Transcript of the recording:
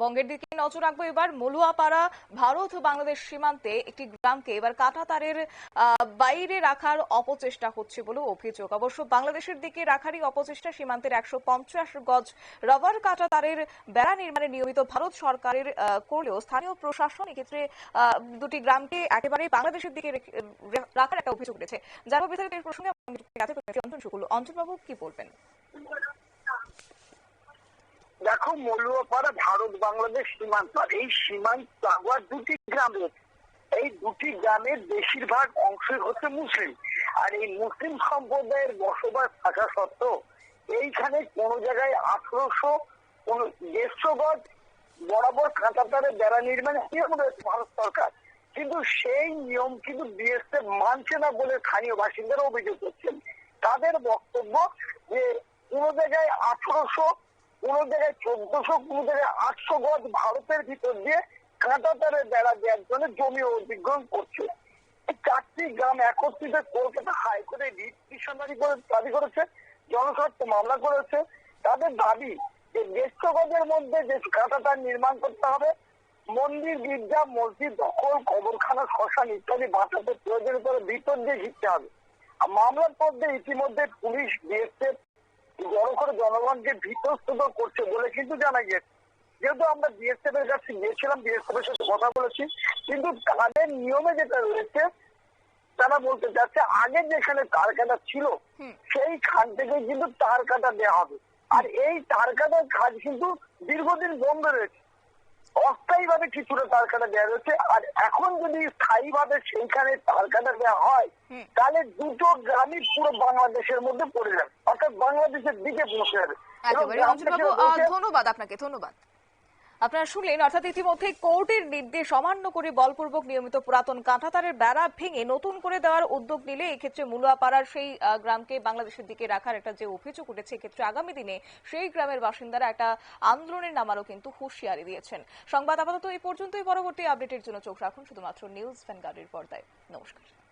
বঙ্গের দিকে নজর রাখব এবার। মলুয়াপাড়া, ভারত, বাংলাদেশ সীমান্তে একটি গ্রামকে এবার কাঁটাতারের বাইরে রাখার অপচেষ্টা হচ্ছে বলে অভিযোগ। অবশ্য বাংলাদেশের দিকে রাখারই অপচেষ্টা সীমান্তের একশো পঞ্চাশ গজ রবার কাঁটাতারের বেড়া নির্মাণে নিয়মিত ভারত সরকারের করলেও স্থানীয় প্রশাসন এক্ষেত্রে দুটি গ্রামকে একেবারে বাংলাদেশের দিকে রাখার একটা অভিযোগ উঠেছে। যার বিস্তারিত প্রসঙ্গে অঞ্জন শুকুল অঞ্জনবাবু কি বলবেন? দেখো মলুয়াপাড়া ভারত বাংলাদেশ সীমান্ত এই সীমান্ত লাগোয়া দুটি গ্রাম রয়েছে এই দুটি গ্রামের বেশিরভাগ অংশই হচ্ছে মুসলিম। আর এই মুসলিম সম্প্রদায়ের বসবাস থাকা সত্ত্বেও এইখানে কোন জায়গায় আঠারোশো কোন দেড়শো গজ বরাবর কাঁটাতারে বেড়া নির্মাণ নিয়ম রয়েছে ভারত সরকার। কিন্তু সেই নিয়ম কিন্তু বিএসএফ মানছে না বলে স্থানীয় বাসিন্দারা অভিযোগ করছেন। তাদের বক্তব্য যে কোন জায়গায় আঠারোশো কোন জায়গায় চোদ্দশো, কোন জায়গায় আটশো গজ ভারতের ভিতর দিয়ে কাঁটাতারে বেড়া দেওয়ার জন্য জমি অধিগ্রহণ করছে। চারটি গ্রাম একত্রিত কলকাতা হাইকোর্টে রিট পিটিশন দাবি করে দাবি করেছে, জনস্বার্থ মামলা করেছে। তাদের দাবি যে দেড়শো গজের মধ্যে যে কাঁটাতার নির্মাণ করতে হবে, মন্দির, গির্জা, মসজিদ, দখল, কবরখানা, শ্মশান ইত্যাদি বাঁচাতে প্রয়োজন করে ভিতর দিয়ে ঘিরতে হবে। মামলার মধ্যে ইতিমধ্যে পুলিশ বিএসএফ জনগণকে ভীতস্তুত করছে বলে কিন্তু জানা গেছে। যেহেতু আমরা বিএসএফ এর কাছে গিয়েছিলাম বিএসএফ এর সাথে কথা বলেছি কিন্তু তাদের নিয়মে যেটা রয়েছে তারা বলতে চাচ্ছে আগে যেখানে তার কাটা ছিল সেই খান থেকে কিন্তু তার কাটা দেওয়া হবে। আর এই তার কাটার কাজ কিন্তু দীর্ঘদিন বন্ধ রয়েছে। অস্থায়ী ভাবে কিছুটা তার কাটা দেওয়া রয়েছে আর এখন যদি স্থায়ীভাবে সেইখানে তার কাটা দেওয়া হয় তাহলে দুটো গ্রামই পুরো বাংলাদেশের মধ্যে পড়ে যাবে। অর্থাৎ বাংলাদেশের দিকে পৌঁছে যাবে। বলছে- ধন্যবাদ আপনাকে ধন্যবাদ। আপনারা শুনলেন, অর্থাৎ ইতিমধ্যে কোর্টের নির্দেশ অমান্য করে বলপূর্বক নিয়মিত পুরাতন কাঁটাতারের বেড়া ভেঙে নতুন করে দেওয়ার উদ্যোগ নিলে এক্ষেত্রে মুলুয়াপাড়ার সেই গ্রামকে বাংলাদেশের দিকে রাখার একটা যে অভিযোগ উঠেছে, এক্ষেত্রে আগামী দিনে সেই গ্রামের বাসিন্দারা একটা আন্দোলনের নামারও কিন্তু হুঁশিয়ারি দিয়েছেন। সংবাদ আপাতত এই পর্যন্তই। পরবর্তী আপডেটের জন্য চোখ রাখুন শুধুমাত্র নিউজ ভ্যানগার্ডের পর্দায়। নমস্কার।